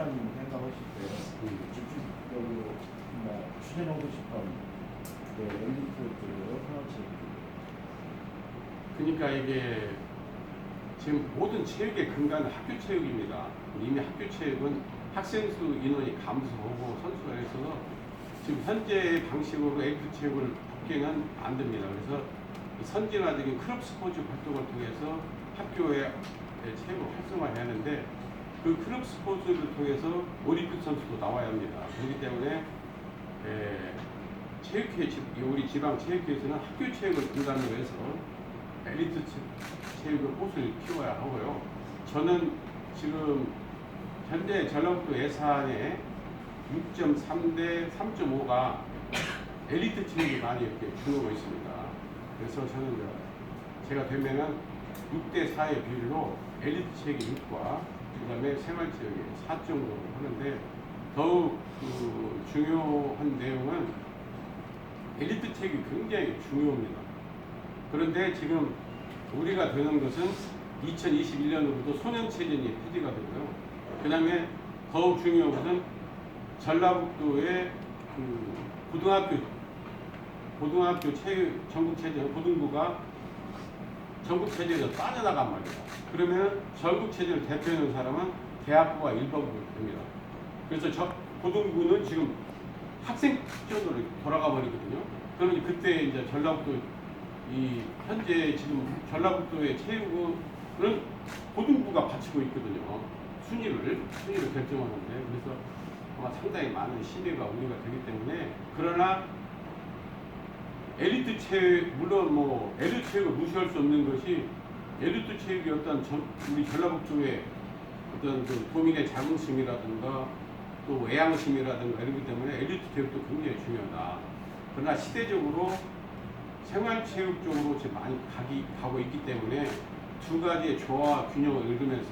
총장님 생각하실 때 집중적으로 뭐 추진하고 싶은 그 엘리트들을 생각하시는 그러니까 이게 지금 모든 체육의 근간은 학교 체육입니다. 이미 학교 체육은 학생 수 인원이 감소하고 선수가 있어서 지금 현재 방식으로 에이프 체육을 복행은 안 됩니다. 그래서 이 선진화적인 클럽 스포츠 활동을 통해서 학교의 체육을 활성화해야 하는데 그 클럽 스포츠를 통해서 올림픽 선수도 나와야 합니다. 그렇기 때문에 에, 체육회, 지- 우리 지방 체육회에서는 학교 체육을 근간으로 해서 엘리트 체- 체육의 꽃을 키워야 하고요. 저는 지금 현재 전라북도 예산의 6.3대 3.5가 엘리트 체육이 많이 이렇게 주어가 있습니다. 그래서 저는 제가 되면은 6대 4의 비율로 엘리트 체육이 6과 그다음에 생활 체육이 4 정도로 하는데 더욱 그 중요한 내용은 엘리트 체육이 굉장히 중요합니다. 그런데 지금 우리가 되는 것은 2021년으로부터 소년체전이 폐지가 되고요. 그 다음에 더욱 중요한 것은 전라북도의 그 고등학교 고등학교 체육 전국체전 고등부가 전국체전에서 빠져나간 말이에요. 그러면 전국체전을 대표하는 사람은 대학부가 일반부가 됩니다. 그래서 저 고등부는 지금 학생 기준으로 돌아가 버리거든요. 그러면 그때 이제 전라북도 이 현재 지금 전라북도의 체육은 고등부가 바치고 있거든요. 순위를 순위를 결정하는데 그래서 아마 상당히 많은 시대가 우리가 되기 때문에 그러나 엘리트 체육 물론 뭐 엘리트 체육을 무시할 수 없는 것이 엘리트 체육이 어떤 전, 우리 전라북도의 어떤 그 도민의 자긍심이라든가 또 애양심이라든가 이러기 때문에 엘리트 체육도 굉장히 중요하다. 그러나 시대적으로 생활체육 쪽으로 지금 많이 가기, 가고 있기 때문에 두 가지의 조화 균형을 읽으면서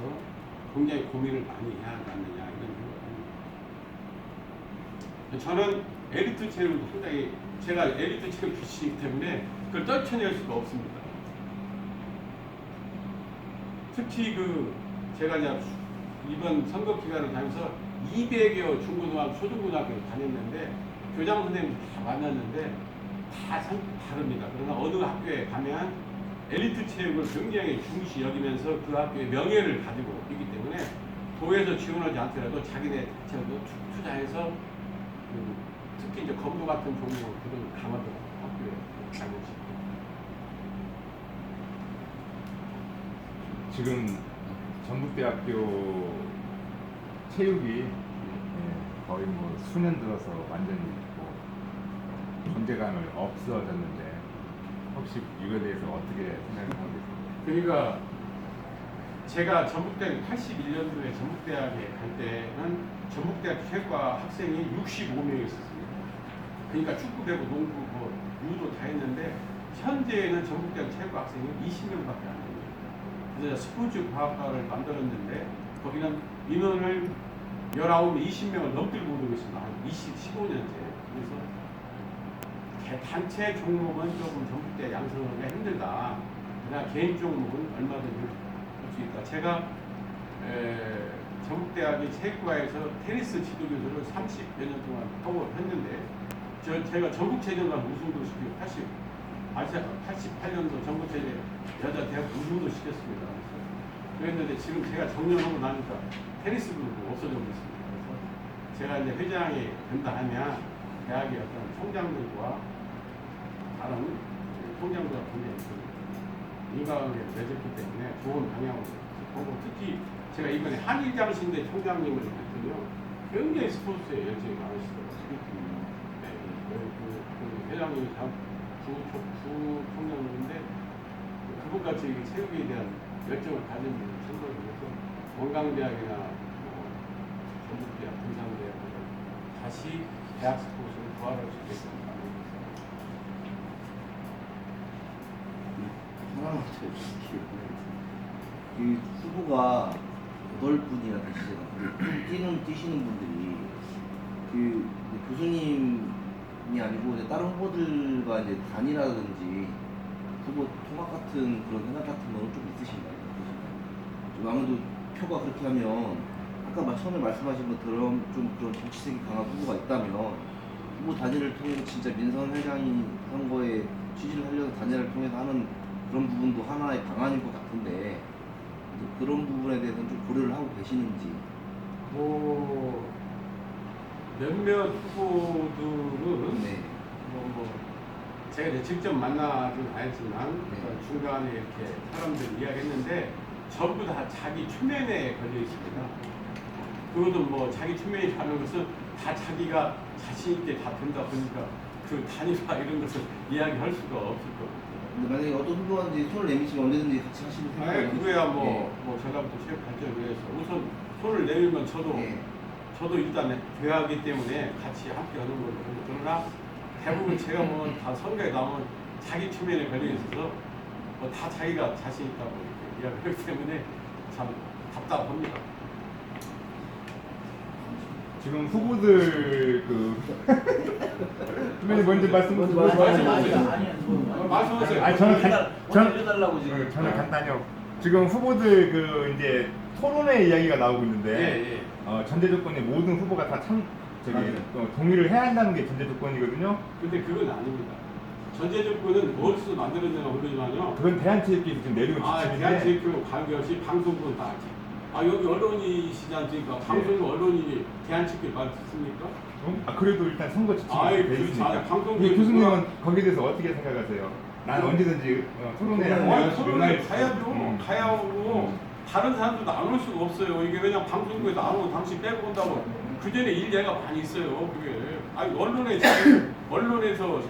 굉장히 고민을 많이 해야 이런 생각입니다. 저는 엘리트 체육을 상당히 제가 엘리트 체육 출신이기 때문에 그걸 떨쳐낼 수가 없습니다. 특히 그 제가 이번 선거 기간을 다니면서 200여 중고등학교, 초중고등학교를 다녔는데 교장 선생님 다 만났는데 다 성, 다릅니다. 그러나 어느 학교에 가면 엘리트 체육을 굉장히 중시 여기면서 그 학교의 명예를 가지고 있기 때문에 도에서 지원하지 않더라도 자기네 투- 투자해서 그 특히 이제 건부 같은 종목 그런 강화도 학교에 있습니다. 지금 전북대학교 체육이 예, 거의 뭐 수년 들어서 완전히 뭐 존재감을 없어졌는데 혹시 이거에 대해서 어떻게 생각하고 계세요? 그러니까 제가 전북대 81년도에 전북대학에 갈 때는 전북대학 체육과 학생이 65명 있었습니다. 그러니까 축구, 배구, 농구, 뭐 유도 다 했는데 현재는 전북대학 체육과 학생이 20명밖에 안 됩니다. 그래서 스포츠 과학과를 만들었는데 거기는 인원을 19명, 20명을 넘길 모르고 있습니다. 한 20, 15년째. 그래서 개- 단체 종목은 조금 전북대 양성하기가 힘들다. 그러나 개인 종목은 얼마든지 할 수 있다. 제가 에, 전북대학의 체육과에서 테니스 지도교수를 30여 년 동안 하고 했는데 저, 제가 전국체전과 우승도 시키고 80, 88년도 전국체전 여자 대학 우승도 시켰습니다. 그랬는데 지금 제가 정년하고 나니까 테니스도 없어져 버렸습니다. 그래서 제가 이제 회장이 된다 하면 대학의 어떤 총장들과 다른 굉장히 그인 과관계를 맺었기 때문에 좋은 방향으로 보고 특히 제가 이번에 한일장신대 총장님을 했더니요 굉장히 스포츠에 열정이 많으시더라고요. 네, 그, 그, 그 회장님이 참 부, 부, 부 총장님인데 그분같이 이 체육에 대한 열정을 가진 분을 생각을 해서 원광대학이나 뭐 전북대학, 금상대학 다시 대학 스포츠를 부활할 수 있게끔 하나만. 그 후보가 여덟 분이나 되시잖아요. 뛰는 뛰시는 분들이 그 교수님이 아니고 다른 후보들과 이제 단이라든지 후보 통합 같은 그런 생각 같은 거는 좀 있으신가요? 아무래도 표가 그렇게 하면 아까 처음에 말씀하신 것처럼 좀 그런 정치색이 강한 후보가 있다면 후보 단일을 통해서 진짜 민선 회장이 선거에 취지를 살려서 단일을 통해서 하는 그런 부분도 하나의 방안일 것 같은데 그런 부분에 대해서는 좀 고려를 하고 계시는지 뭐 몇몇 후보들은 네. 뭐, 뭐 제가 이제 직접 만나진 않았지만 네. 그 중간에 이렇게 사람들 이야기했는데 전부 다 자기 추면에 걸려 있습니다. 그것도 뭐 자기 추면이 가는 것은 다 자기가 자신 있게 다 된다 보니까 그 단일화 이런 것을 이야기할 수가 없을 거예요. 근데 만약에 어떤 후보한테 손을 내미시면 언제든지 같이 하시는 아예 그거야 뭐, 네. 뭐 전라북도 체육 발전을 위해서 우선 손을 내밀면 저도 네. 저도 일단 대화하기 때문에 같이 함께 하는 걸로 보고 그러나 대부분 제가 보면 다 선거에 나오면 자기 측면에 걸려 있어서 뭐 다 자기가 자신 있다고 이렇게 이야기하기 때문에 참 답답합니다. 지금 후보들 그 후보님 먼저 말씀 먼저. 해주세요. 아니, 아니, 아니, 뭐, 어, 말씀하세요. 아니, 저는 간- 오늘 저는- 해달라고 지금. 어, 저는 간단히요. 지금 후보들 그 이제 토론회 이야기가 나오고 있는데 예, 예. 어, 전제 조건이 모든 후보가 다 참 저기 맞아요. 어, 동의를 해야 한다는 게 전제 조건이거든요. 근데 그건 아닙니다. 전제 조건은 무엇으로 만들어내나 모르지만요. 그건 대한체육회에서 지금 내리고 아, 대한체육회 관계없이 방송국은 다 하지. 아, 여기 언론이시지 않습니까? 방송국 언론이 대한체육회 말 듣습니까? 어? 아, 그래도 일단 선거 지침이 아이, 돼 그 있으니까. 자- 방송국에서 이 교수님은 거기에 대해서 어떻게 생각하세요? 난 언제든지 어, 토론회 아니, 용할- 가야죠. 음. 가야 하고 음. 다른 사람들도 안 올 수가 없어요. 이게 왜냐 방송국에서 안 오고 당신 빼고 온다고. 그 전에 일 얘가 많이 있어요. 그게. 아니 언론에 지금 언론에서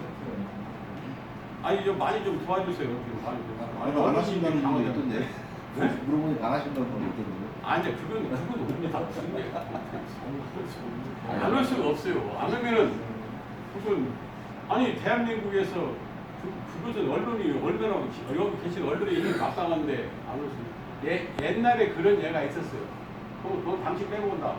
아니 좀 많이 좀 도와주세요. 좀 많이 좀. 아니, 안 하신다는 분도 강하게. 있던데 네? 물어보니 안 하신다는 분도 있던데 아니 그건 그건 옵니다. 안올 수가 없어요. 안 오면은 무슨 아니 대한민국에서 그, 그것은 언론이 얼마나 기- 여기 계신 언론이 이렇게 마땅한데 안올 수. 예, 옛날에 그런 예가 있었어요. 그럼 그건 당신 빼고 온다.